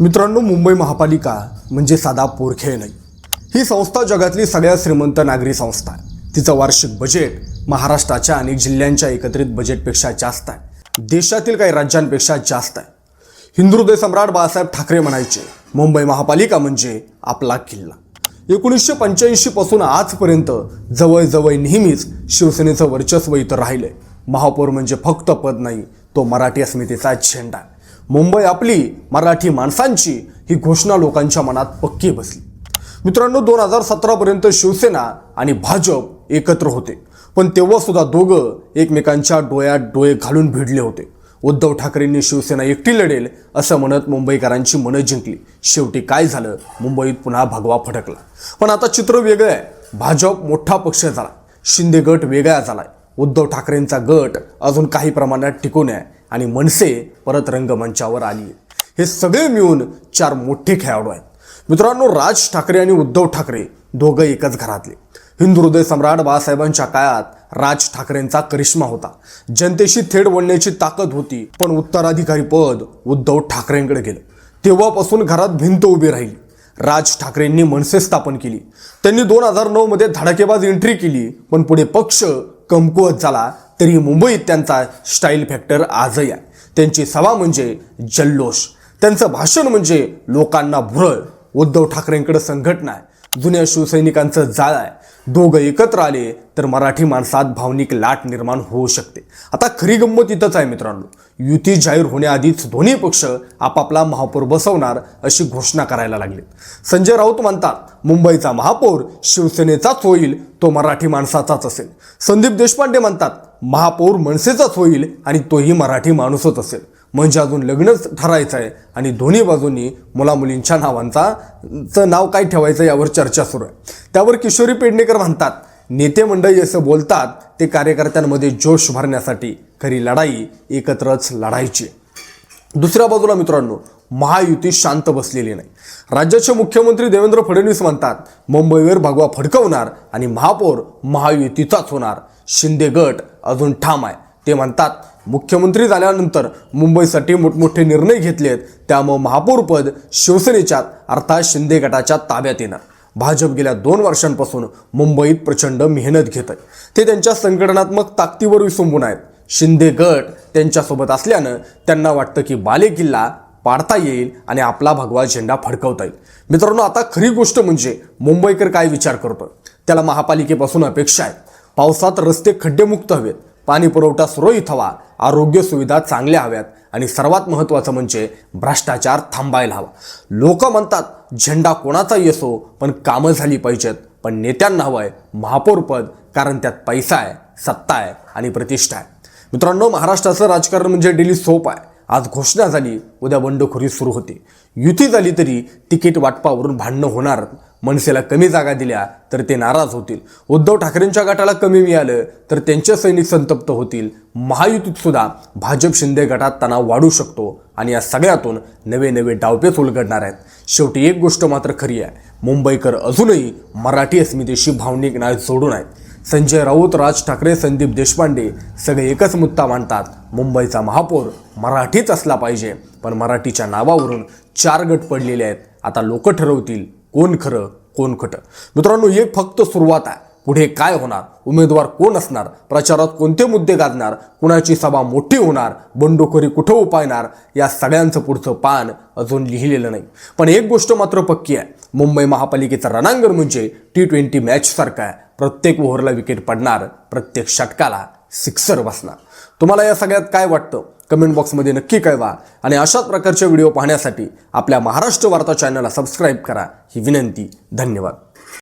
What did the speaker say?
मित्रांनो मुंबई महापालिका म्हणजे साधा पोरखेळ नाही. ही संस्था जगातली सगळ्यात श्रीमंत नागरी संस्था आहे. तिचं वार्षिक बजेट महाराष्ट्राच्या अनेक जिल्ह्यांच्या एकत्रित बजेटपेक्षा जास्त आहे. देशातील काही राज्यांपेक्षा जास्त आहे. हिंदुहृदय सम्राट बाळासाहेब ठाकरे म्हणायचे मुंबई महापालिका म्हणजे आपला किल्ला. एकोणीसशे पंच्याऐंशी पासून आजपर्यंत जवळजवळ नेहमीच शिवसेनेचं वर्चस्व इथं राहिलंय. महापौर म्हणजे फक्त पद नाही तो मराठी अस्मितेचा झेंडा आहे. मुंबई आपली मराठी माणसांची ही घोषणा लोकांच्या मनात पक्की बसली. मित्रांनो दोन हजार सतरापर्यंत शिवसेना आणि भाजप एकत्र होते. पण तेव्हा सुद्धा दोघं एकमेकांच्या डोळ्यात डोळे घालून भिडले होते. उद्धव ठाकरेंनी शिवसेना एकटी लढेल असं म्हणत मुंबईकरांची मनं जिंकली. शेवटी काय झालं? मुंबईत पुन्हा भगवा फटकला पण आता चित्र वेगळं आहे. भाजप मोठा पक्ष झाला. शिंदे गट वेगळा झालाय. उद्धव ठाकरेंचा गट अजून काही प्रमाणात टिकून आहे. आणि मनसे परत रंगमंचावर आली. हे सगळे मिळून चार मोठे खेळाडू आहेत. मित्रांनो राज ठाकरे आणि उद्धव ठाकरे दोघं एकच घरातले. हिंदू हृदय सम्राट बाळासाहेबांच्या काळात राज ठाकरेंचा करिश्मा होता. जनतेशी थेट बोलण्याची ताकद होती पण उत्तराधिकारी पद उद्धव ठाकरेंकडे गेलं. तेव्हापासून घरात भिंत उभी राहिली. राज ठाकरेंनी मनसे स्थापन केली. त्यांनी दोन हजार नऊ मध्ये धडाकेबाज एंट्री केली पण पुढे पक्ष कमकुवत झाला तरी मुंबईत त्यांचा स्टाईल फॅक्टर आजही आहे. त्यांची सभा म्हणजे जल्लोष. त्यांचं भाषण म्हणजे लोकांना भुरळ. उद्धव ठाकरेंकडे संघटना आहे. जुन्या शिवसैनिकांचं जाळ आहे. दोघं एकत्र आले तर मराठी माणसात भावनिक लाट निर्माण होऊ शकते. आता खरी गंमत इथंच आहे मित्रांनो. युती जाहीर होण्याआधीच दोन्ही पक्ष आपापला महापौर बसवणार अशी घोषणा करायला लागले संजय राऊत म्हणतात मुंबईचा महापौर शिवसेनेचाच होईल तो मराठी माणसाचाच असेल. संदीप देशपांडे म्हणतात महापौर मनसेचाच होईल आणि तोही मराठी माणूसच असेल. म्हणजे अजून लग्नच ठरायचं आहे आणि दोन्ही बाजूंनी मुलामुलींच्या नावांचा चं नाव काय ठेवायचं यावर चर्चा सुरू आहे. त्यावर किशोरी पेडणेकर म्हणतात. नेते मंडळी असं बोलतात ते कार्यकर्त्यांमध्ये जोश भरण्यासाठी खरी लढाई एकत्रच लढायची. दुसऱ्या बाजूला मित्रांनो महायुती शांत बसलेली नाही. राज्याचे मुख्यमंत्री देवेंद्र फडणवीस म्हणतात मुंबईवर भगवा फडकवणार आणि महापौर महायुतीचाच होणार. शिंदे गट अजून ठाम आहे. ते म्हणतात मुख्यमंत्री झाल्यानंतर मुंबईसाठी मोठमोठे निर्णय घेतलेत त्यामुळे महापौरपद शिवसेनेच्या अर्थात शिंदे गटाच्या ताब्यात येणार. भाजप गेल्या दोन वर्षांपासून मुंबईत प्रचंड मेहनत घेत आहे ते त्यांच्या संघटनात्मक ताकदीवर विसंबून आहेत. शिंदे गट त्यांच्यासोबत असल्यानं त्यांना वाटतं की बाले किल्ला पाडता येईल आणि आपला भगवा झेंडा फडकवता येईल. मित्रांनो आता खरी गोष्ट म्हणजे मुंबईकर काय विचार करतो त्याला महापालिकेपासून अपेक्षा आहे. पावसात रस्ते खड्डेमुक्त हवेत. पाणी पुरवठा सुरळीत हवा आरोग्य सुविधा चांगल्या हव्यात आणि सर्वात महत्त्वाचं म्हणजे भ्रष्टाचार थांबायला हवा. लोक म्हणतात झेंडा कोणाचाही असो पण कामं झाली पाहिजेत पण नेत्यांना हवं आहे महापौरपद कारण त्यात पैसा आहे सत्ता आहे आणि प्रतिष्ठा आहे. मित्रांनो महाराष्ट्राचं राजकारण म्हणजे डेली सोप आहे. आज घोषणा झाली उद्या बंडखोरी सुरू होते. युती झाली तरी तिकीट वाटपावरून भांडणं होणार मनसेला कमी जागा दिल्या तर ते नाराज होतील. उद्धव ठाकरेंच्या गटाला कमी मिळालं तर त्यांचे सैनिक संतप्त होतील. महायुतीत सुद्धा भाजप शिंदे गटात तणाव वाढू शकतो आणि या सगळ्यातून नवे नवे डावपेच उलगडणार आहेत. शेवटी एक गोष्ट मात्र खरी आहे. मुंबईकर अजूनही मराठी अस्मितेशी भावनिक नाय जोडून आहेत. संजय राऊत राज ठाकरे संदीप देशपांडे सगळे एकच मुद्दा मांडतात. मुंबईचा महापौर मराठीच असला पाहिजे. पण मराठीच्या नावावरून चार गट पडलेले आहेत. आता लोक ठरवतील कोण खरं कोण खोटं? मित्रांनो हे फक्त सुरुवात आहे. पुढे काय होणार? उमेदवार कोण असणार? प्रचारात कोणते मुद्दे गाजणार? कुणाची सभा मोठी होणार? बंडखोरी कुठं उपायणार? या सगळ्यांचं पुढचं पान अजून लिहिलेलं नाही. पण एक गोष्ट मात्र पक्की आहे. मुंबई महापालिकेचं रणांगण म्हणजे टी ट्वेंटी मॅचसारखं आहे. प्रत्येक ओव्हरला विकेट पडणार प्रत्येक षटकाला सिक्सर बसणार. तुम्हाला या सगळ्यात काय वाटतं? कमेंट बॉक्समध्ये नक्की कळवा. आणि अशाच प्रकारचे व्हिडिओ पाहण्यासाठी आपल्या महाराष्ट्र वार्ता चॅनलला सबस्क्राईब करा. ही विनंती. धन्यवाद.